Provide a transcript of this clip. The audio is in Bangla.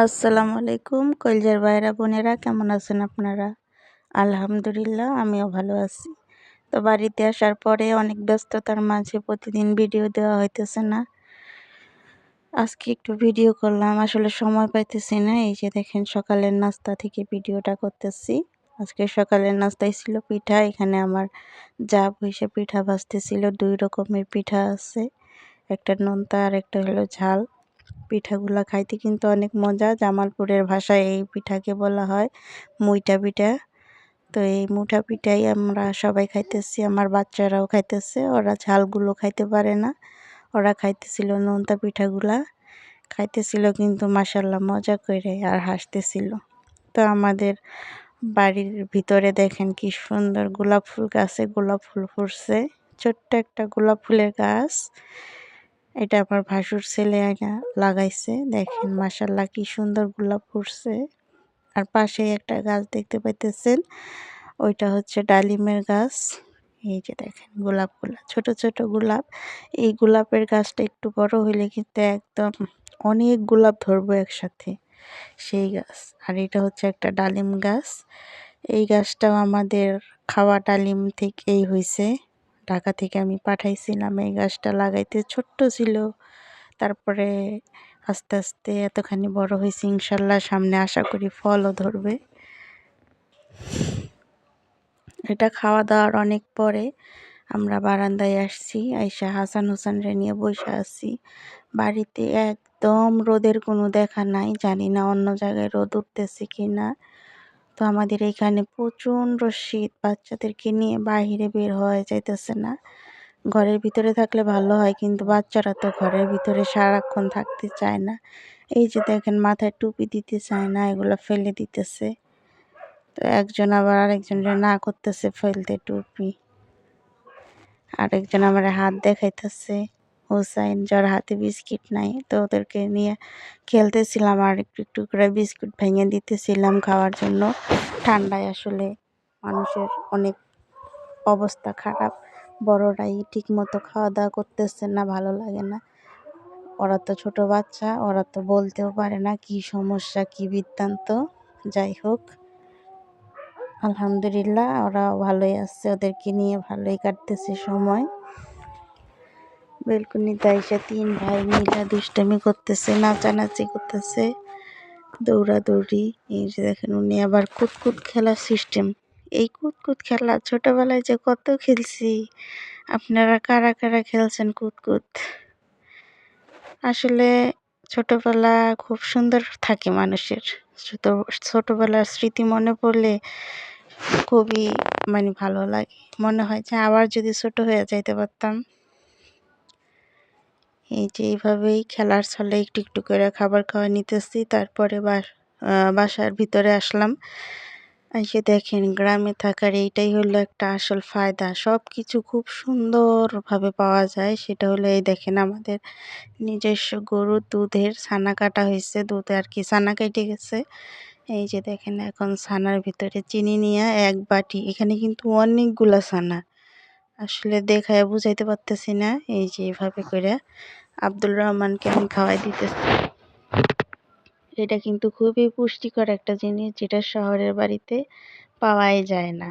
আসসালামু আলাইকুম, কলজার ভাইরা বোনেরা, কেমন আছেন আপনারা? আলহামদুলিল্লাহ, আমিও ভালো আছি। তো বাড়িতে আসার পরে অনেক ব্যস্ততার মাঝে প্রতিদিন ভিডিও দেওয়া হইতেছে না। আজকে একটু ভিডিও করলাম, আসলে সময় পাইতেছি না, এই যে দেখেন সকালের নাস্তা থেকে ভিডিওটা করতেছি। আজকে সকালের নাস্তায় ছিল পিঠা, এখানে আমার যা বসে পিঠা ভাজতেছিল, দুই রকমের পিঠা আছে। একটা নোনতা আর একটা হলো ঝাল। পিঠাগুলা খাইতে কিন্তু অনেক মজা। জামালপুরের ভাষায় এই পিঠাকে বলা হয় মুইটা পিঠা। তো এই মুঠা পিঠাই আমরা সবাই খাইতেছি, আমার বাচ্চারাও খাইতেছে, ওরা ঝালগুলো খাইতে পারে না। ওরা খাইতেছিল নোনতা পিঠাগুলা, খাইতেছিল কিন্তু মাসাল্লাহ মজা করে আর হাসতেছিল। তো আমাদের বাড়ির ভিতরে দেখেন কি সুন্দর গোলাপ ফুল গাছে গোলাপ ফুল ফুটছে, ছোট্ট একটা গোলাপ ফুলের গাছ। এটা আমার ভাসুর ছেলে আইনা লাগাইছে। দেখেন মাসাল্লাহ কি সুন্দর গোলাপ ফুটছে। আর পাশে একটা গাছ দেখতে পাইতেছেন, ওইটা হচ্ছে ডালিমের গাছ। এই যে দেখেন গোলাপগুলা, ছোট ছোট গোলাপ। এই গোলাপের গাছটা একটু বড় হইলে কিন্তু একদম অনেক গোলাপ ধরবো একসাথে সেই গাছ। আর এটা হচ্ছে একটা ডালিম গাছ। এই গাছটাও আমাদের খাওয়া ডালিম থেকেই হয়েছে ঢাকা থেকে আমি পাঠাইছিলাম এই গাছটা লাগাইতে। ছোট্ট ছিল। তারপরে আস্তে আস্তে এতখানি বড় হয়েছে, ইনশাল্লাহ সামনে আশা করি ফলও ধরবে। এটা খাওয়া দাওয়ার অনেক পরে আমরা বারান্দায় আসছি, আইসা হাসান রে নিয়ে বসে আছি। বাড়িতে একদম রোদের কোনো দেখা নাই, জানি না অন্য জায়গায় রোদ উঠতেছে কি না তো আমাদের এখানে প্রচণ্ড শীত, বাচ্চাদেরকে নিয়ে বাহিরে বের হওয়া যাইতেছে না। ঘরের ভিতরে থাকলে ভালো হয়, কিন্তু বাচ্চারা তো ঘরের ভিতরে সারাক্ষণ থাকতে চায় না। এই যে দেখেন, মাথায় টুপি দিতে চায় না, এগুলো ফেলে দিতেছে। তো একজন আবার আরেকজনের না করতেছে, ফেলতে টুপি। আরেকজন আমার হাত দেখাইতেছে। হোসাইন যার হাতে বিস্কিট নাই, তো ওদেরকে নিয়ে খেলতেছিলাম আর একটু একটু করে বিস্কুট ভেঙে দিতেছিলাম খাওয়ার জন্য। ঠান্ডায় আসলে মানুষের অনেক অবস্থা খারাপ। বড়রাই ঠিক মতো খাওয়া দাওয়া করতেছে না, ভালো লাগে না। ওরা তো ছোট বাচ্চা, ওরা তো বলতেও পারে না কি সমস্যা, কি বৃত্তান্ত। যাই হোক, আলহামদুলিল্লাহ ওরা ভালোই আছে, ওদেরকে নিয়ে ভালোই কাটতেছে সময়। বেলকুনিতে এসে তিন ভাই মিলা দুষ্টামি করতেছে, নাচানাচি করতেছে, দৌড়াদৌড়ি। এই যে দেখেন, উনি আবার কুতকুত খেলার সিস্টেম এই কুতকুত খেলা ছোটবেলায় যে কত খেলছি, আপনারা কারা কারা খেলছেন কুতকুত আসলে ছোটবেলা খুব সুন্দর থাকে মানুষের। ছোট, ছোটবেলার স্মৃতি মনে পড়লে খুবই মানে ভালো লাগে। মনে হয় যে আবার যদি ছোট হয়ে যাইতে পারতাম। এই যে এইভাবেই খেলার ছলে একটু একটু করে খাবার খাওয়া নিতেছি। তারপরে বাসার ভিতরে আসলাম। এসে দেখেন গ্রামে থাকার এইটাই হলো একটা আসল ফায়দা। সব কিছু খুব সুন্দরভাবে পাওয়া যায়। সেটা হলো এই দেখেন আমাদের নিজস্ব গরুর দুধের ছানা কাটা হয়েছে। দুধ আর কি ছানা কেটে গেছে। এই যে দেখেন এখন ছানার ভিতরে চিনি নিয়ে এক বাটি, এখানে কিন্তু অনেকগুলা ছানা। আসলে দেখায় বুঝাইতে পারতেছি না। এই যে এভাবে করে আব্দুল রহমানকে আমি খাওয়াই দিতেছি। এটা কিন্তু খুবই পুষ্টিকর একটা জিনিস যেটা শহরের বাড়িতে পাওয়াই যায় না।